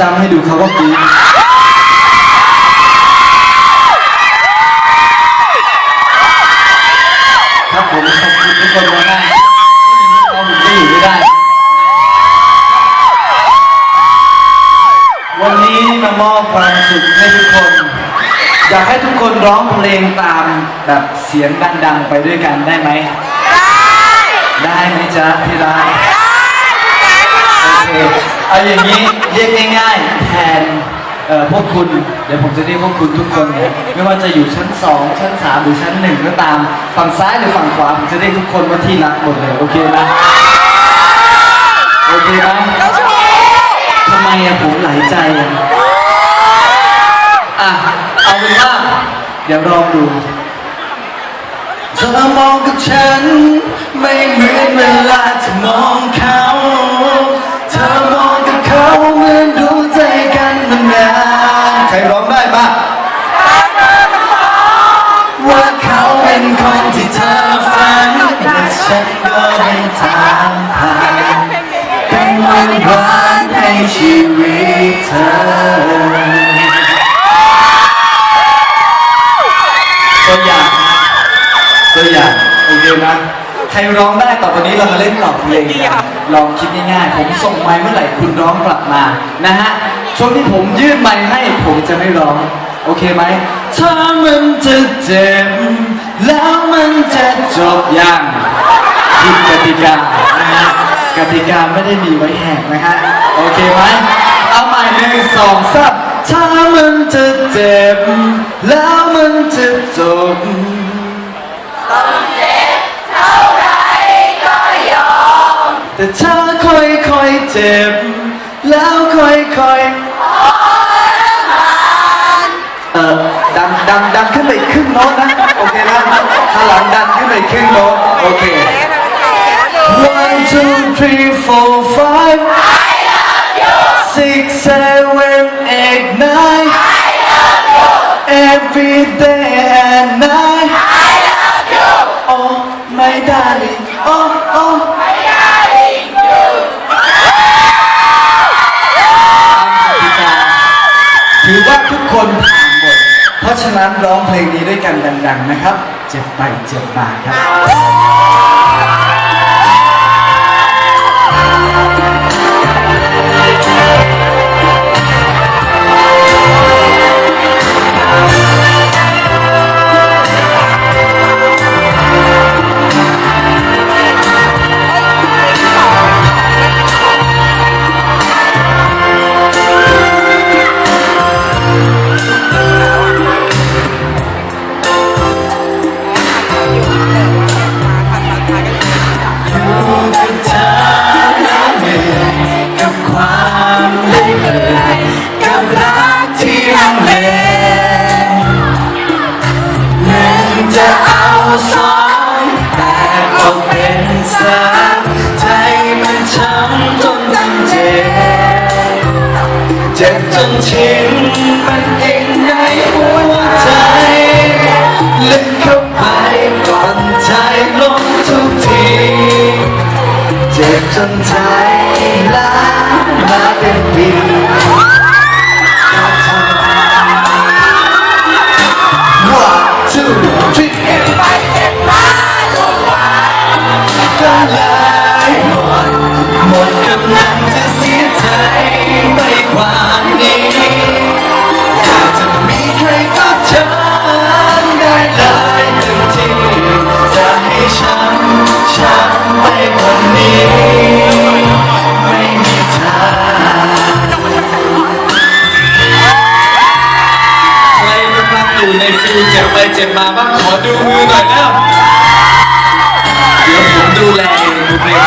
จำให้ดูเขาก็กรี๊ดครับผมขอบคุณทุกคนมากๆเราผมจะอยู่ไม่ได้ วันนี้มามอบความสุขให้ทุกคน อยากให้ทุกคนร้องเพลงตามแบบเสียงดังๆไปด้วยกันได้ไหม ได้ไหมจ๊ะที่รักโอ เอาอย่างนี้เรียกง่ายๆแทนเอ่อพวกคุณ เดี๋ยวผมจะเรียกพวกคุณทุกคนเนี่ยไม่ว่าจะอยู่ชั้น 2 ชั้น 3 หรือชั้น 1 ก็ตาม ฝั่งซ้ายหรือฝั่งขวา ผมจะเรียกทุกคนว่าที่รักหมดเลย โอเคไหมโอเคไหมทำไมอะผมหลายใจอะอะ เอาเป็นว่า เดี๋ยวลองดู เธอมองกับฉัน ไม่เหมือนเวลาที่มองเขา รร้องได้บ้างว่าเขาเป็นคนที่เธอฝันและฉันก็เป็นทางผ่านเป็นวันหวานให้ชีวิตเธอตัวอย่างนะตัวอย่างโอเคนะใครร้องได้ต่อไปนี้เรามาเล่นตอบเพลงกันลองคิดง่ายๆ ผมส่งไมค์เมื่อไหร่คุณร้องกลับมานะฮะ ช่วงที่ผมยื่นไมค์ให้ผมจะไม่ร้อง โอเคไหมถ้ามันจะเจ็บแล้วมันจะจบอย่างผิดกติกานะฮะกติกาไม่ได้มีไว้แหกนะฮะโอเคไหมเอาใหม่หนึ่งสองสามถ้ามันจะเจ็บแล้วมันจะจบแต่ถ้าค่อยค่อยๆเจ็บ แล้วค่อยค่ ไปครึ่งโน้ตนะ โอเคนะถ้าหลังดันขึ้นไปครึ่งโน้ตโอเค One, two, three, four, five. Six, seven, eight, nine. Every day and night. เพราะฉะนั้นร้องเพลงนี้ด้วยกันดัง ๆ นะครับ เจ็บไปเจ็บมาครับ One, two, three ก็เลยหมดหมดกำลังจะเสียใจไม่ความนี้อยากจะมีใครก็เชิญได้เลยหนึ่งทีจะให้ฉันฉันไม่คนนี้ ไปเจ็บมาบ้างขอดูมือหน่อยนะเดี๋ยวผมดูแลเองดูเพลง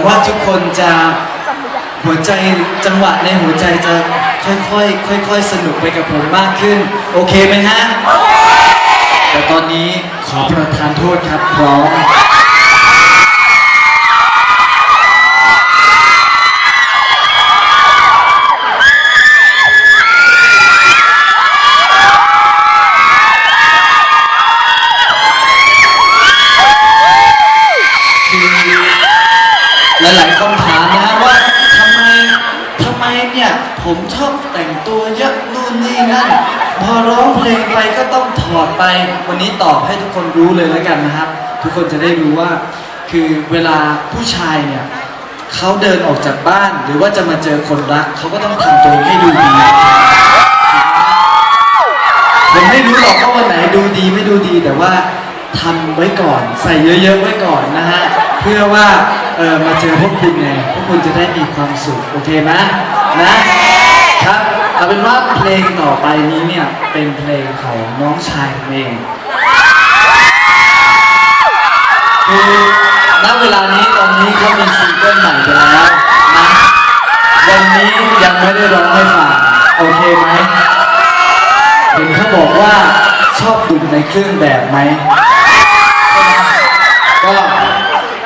วังว่าทุกคนจะหัวใจจังหวะในหัวใจจะค่อยๆค่อย ๆ สนุกไปกับผมมากขึ้น โอเคไหมฮะ แต่ตอนนี้ขอประทานโทษครับพร้อม ไป วันนี้ตอบให้ทุกคนรู้เลยแล้วกันนะครับ ทุกคนจะได้รู้ว่า คือเวลาผู้ชายเนี่ยเขาเดินออกจากบ้าน หรือว่าจะมาเจอคนรักเขาก็ต้องทำตัวให้ดูดีผมไม่รู้หรอกว่าวันไหนดูดีไม่ดูดีแต่ว่าทำไว้ก่อนใส่เยอะๆไว้ก่อนนะฮะเพื่อว่าเออมาเจอพวกคุณไงพวกคุณจะได้มีความสุขโอเคไหมนะครับ เอาเป็นว่าเพลงต่อไปนี้เนี่ย เป็นเพลงของน้องชายเองคือณเวลานี้ตอนนี้เขามีซิงเกิลใหม่ไปแล้วนะวันนี้ยังไม่ได้ร้องให้ฟังโอเคไหมเห็นเขาบอกว่าชอบดุในเครื่องแบบไหมก็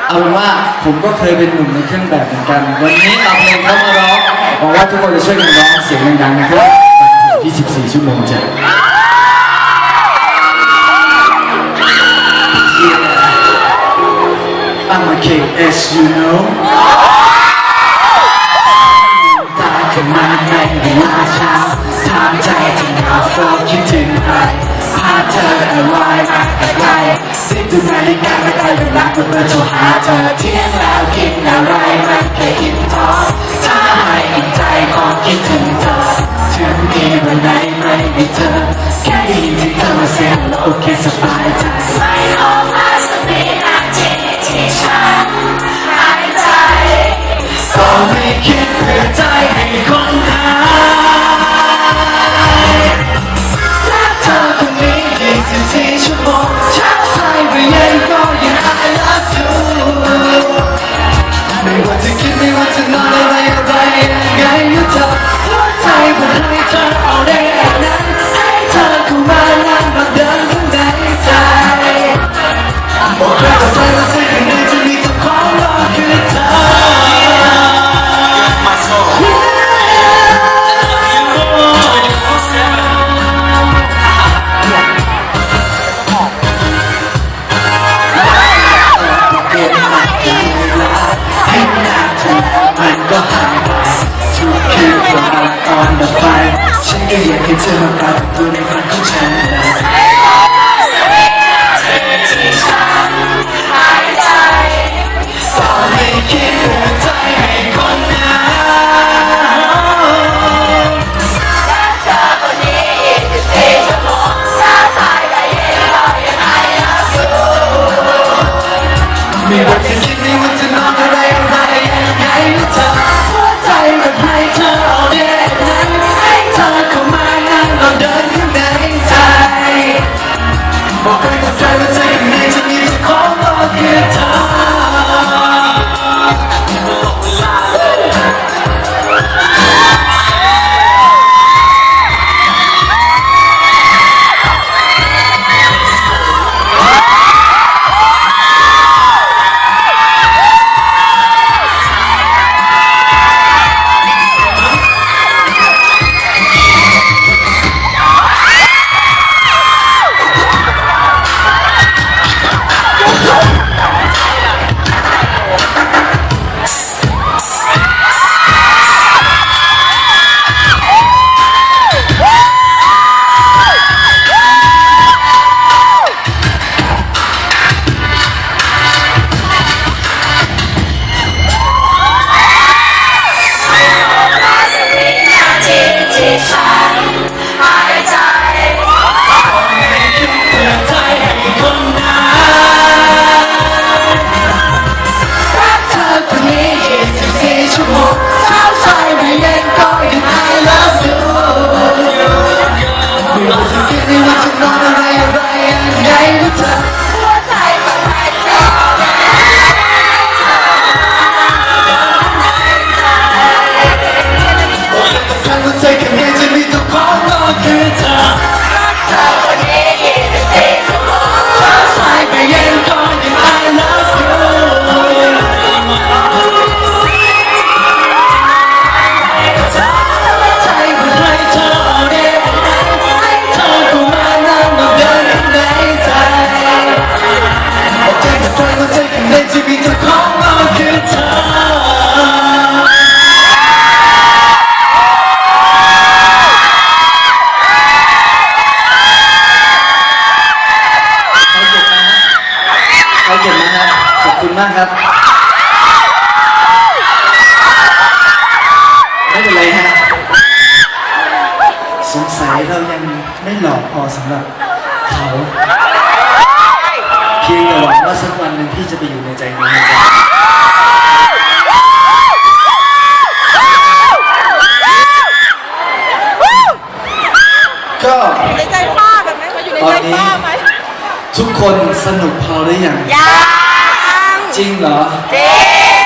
เอาเป็นว่าผมก็เคยเป็นหนุ่มในเครื่องแบบเหมือนกัน วันนี้เอาเพลงเขามาร้อง หวังว่าทุกคนจะช่วยกันร้องเสียงดังๆนะครับที่14ชั่วโมงจ้ะ I'm a KS you know ตาขึ้นมาในเวลาเช้าถามใจที่หงาวเฝ้าคิดถึงใครพาเธอเอาไว้มาแต่ไกลสิบดูนาฬิกาไม่ได้เวลาก็เบอร์โทรหาเธอเที่ยงแล้วกินอะไร นที่เธ มากครับ ไม่เป็นไรฮะ สงสัยเรายังไม่หลอกพอสำหรับเขา เพียงแต่หวังว่าสักวันหนึ่งพี่จะไปอยู่ในใจนี้นะครับก็ในใจป้าแบบนี้ในใจป้าไหมทุกคนสนุกพอหรือยังยัง จริงเหรอ จริ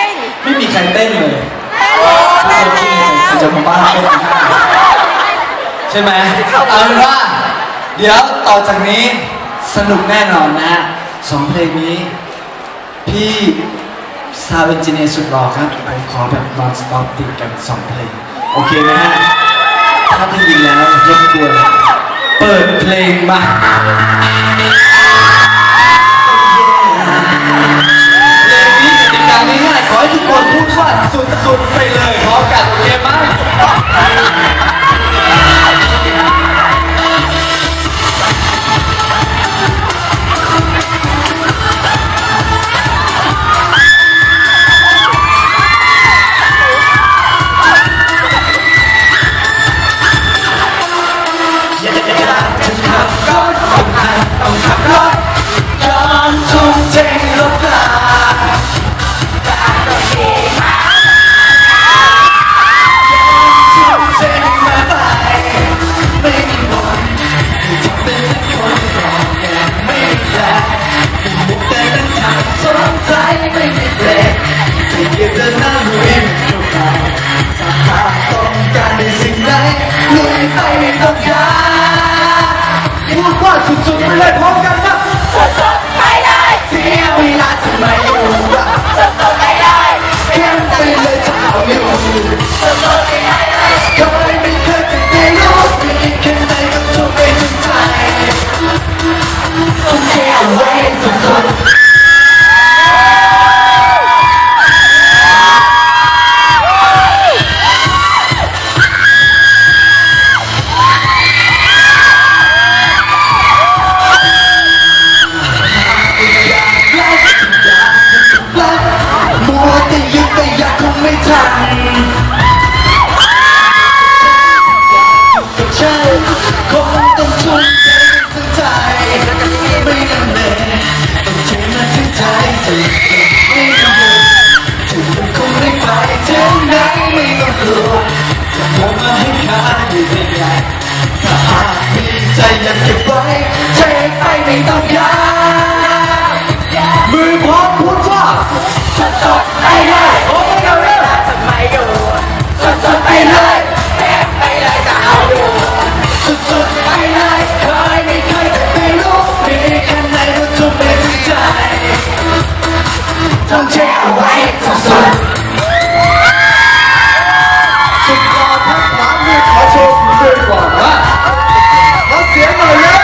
งไม่มีใครเต้นเลยเต้นทุกคนแล้วคิดในใจจะมาบ้าเต้นห้าใช่ไหมเอาเป็นว่า เดี๋ยวต่อจากนี้สนุกแน่นอนนะฮะสองเพลงนี้ พี่ซาวเอนจิเนียร์สุดหล่อครับผมขอแบบ non stop ติดกันสองเพลง โอเคไหมฮะ ถ้าได้ยินแล้วรบกวนเปิดเพลงมา นี้กติกาง่ายๆขอให้ทุกคนพูดว่าสุดๆไปเลยพร้อมกันโอเคไหม ถึงใจสุดไม่นานเลยถึงคงไม่ไปถึงไหนไม่ต้องกลัวจะมมาให้ขาดอยู่ในใจถ้าหากมีใจอยากเก็บไว้เทไปไม่ต้องยากมือพร้อมพูดว่าสุดไปเลยโอ้ยเอาเร็วทำไมอยู่สุดไปเลยแพ้ไปเลยจะเอาอยู่สุดๆไป ต้องเช็คเอาไว้สุดๆสุดยอดทั้งสามที่ขอโชว์ฝีมือก่อนนะขอเสียงหน่อยเร็ว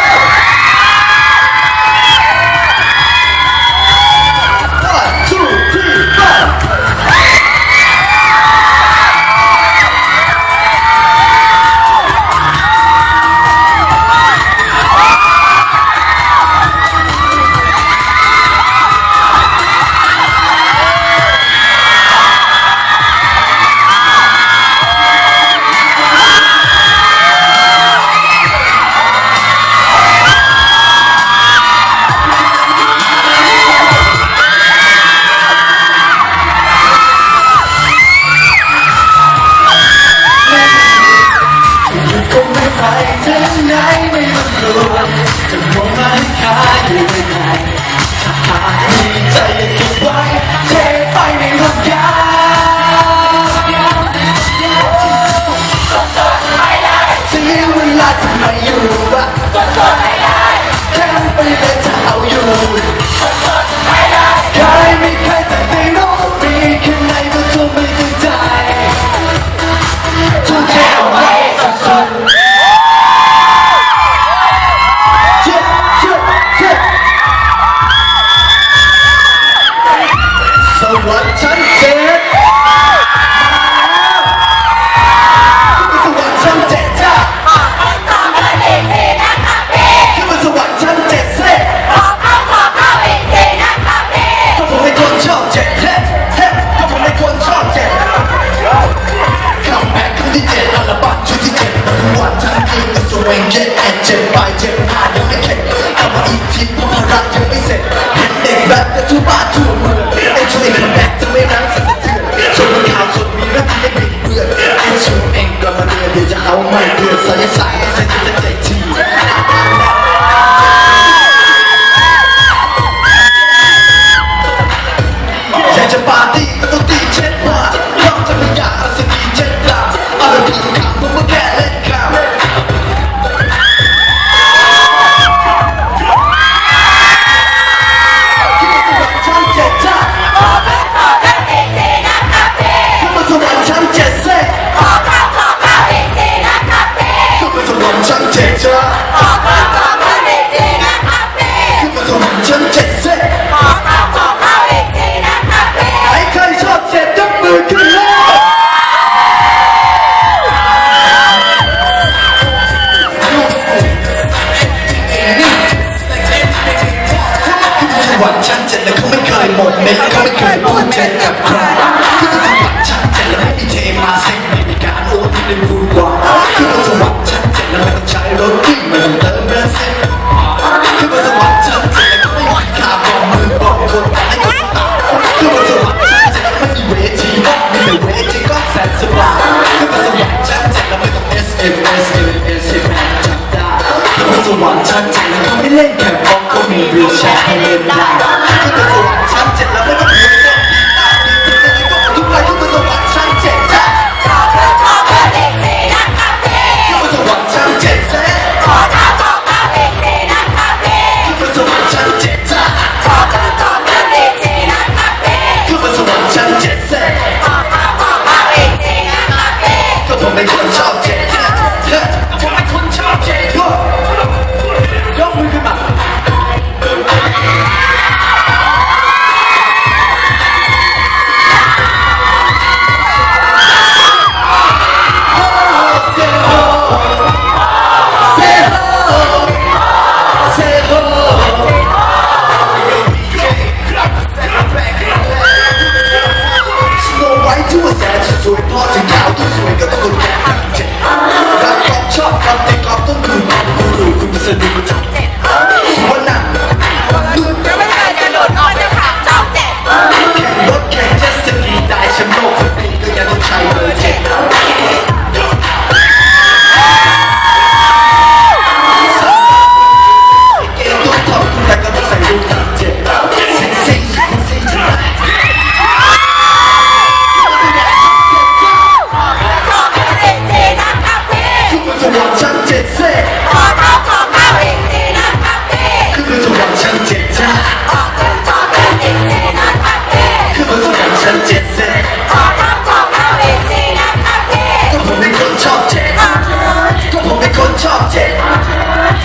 ชอบเจ็ด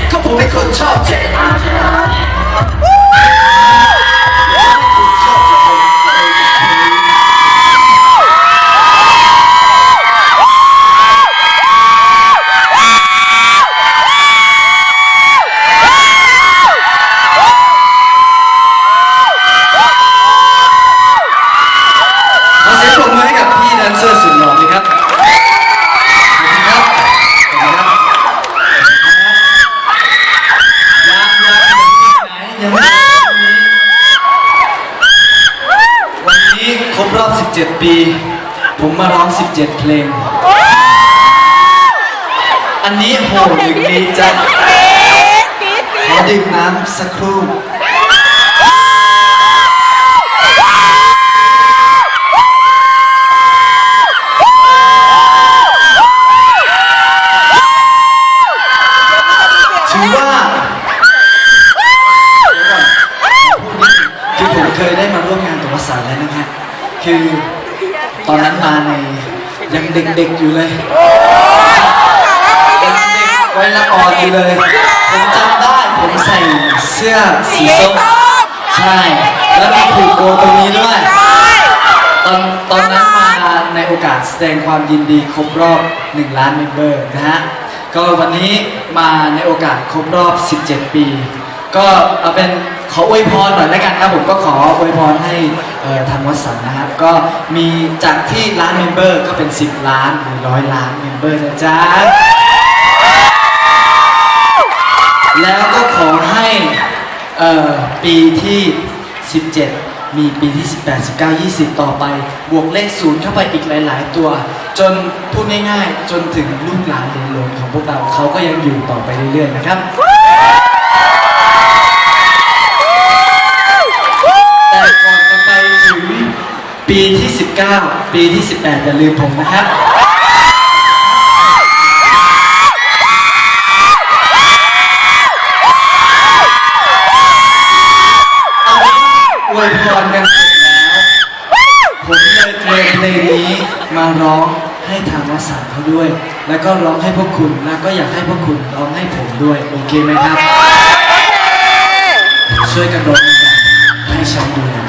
เขาผมเป็นคนชอบเจ็ด ปี ผมมาร้อง 17 เพลง อันนี้โหหนึ่งดีจังขอดื่มน้ำสักครู่ เด็กอยู่เลยวัยละออนอยู่เลยผมจำได้ผมใส่เสื้อสีส้มใช่ แล้วมีผูกโบตรงนี้ด้วยตอนตอนนั้นมาในโอกาสแสดงความยินดีครบรอบ 1 ล้านเมมเบอร์นะฮะก็วันนี้มาในโอกาสครบรอบ 17 ปี ก็เอาเป็น ขออวยพรหน่อยละกันนะผมก็ขออวยพรให้ทางวัดสันนะครับ ก็มีจากที่ล้านเมมเบอร์ก็เป็น 10 ล้านหรือร้อยล้านเมมเบอร์นะจ๊ะแล้วก็ขอให้ปีที่ 17 มีปีที่ 18 19 20 ต่อไป บวกเลขศูนย์เข้าไปอีกหลาย ๆ ตัว จนพูดง่ายๆ จนถึงลูกหลานเลนหลนของพวกเราเขาก็ยังอยู่ต่อไปเรื่อย ๆ นะครับ ปีที่ 19 ปีที่ 18 อย่าลืมผมนะครับ เอาอวยพรกันเสร็จแล้ว ผมเลยเตรียมเพลงนี้มาร้องให้ทางวสันเขาด้วย แล้วก็ร้องให้พวกคุณ แล้วก็อยากให้พวกคุณร้องให้ผมด้วย โอเคไหมครับ ช่วยกันร้องให้ฉันด้วย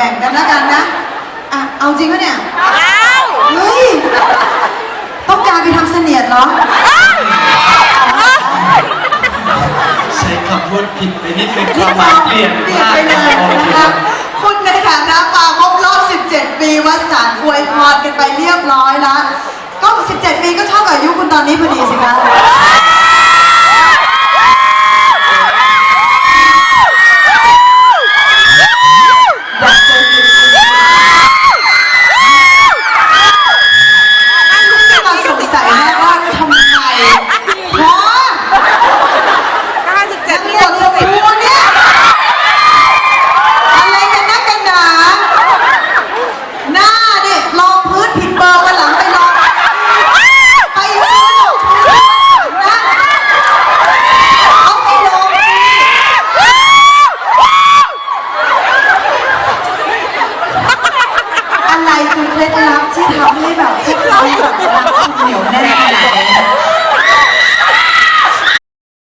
บ่งๆกันแล้วกันนะอะเอาจริงปะเนี่ยอ้าวเฮ้ย ต้องการไปทำเสนียดเหรอ ใช้คำพูดผิดไปนิดนึงความหมายเปลี่ยนเปลี่ยนมากไปเลยโอนะเคคะคุณในฐานะมาครบรอบ 17 ปีวัดสารอวยพรกันไปเรียบร้อยแล้ว ก็ 17 ปีก็เท่ากับอายุคุณตอนนี้พอดีสิคะ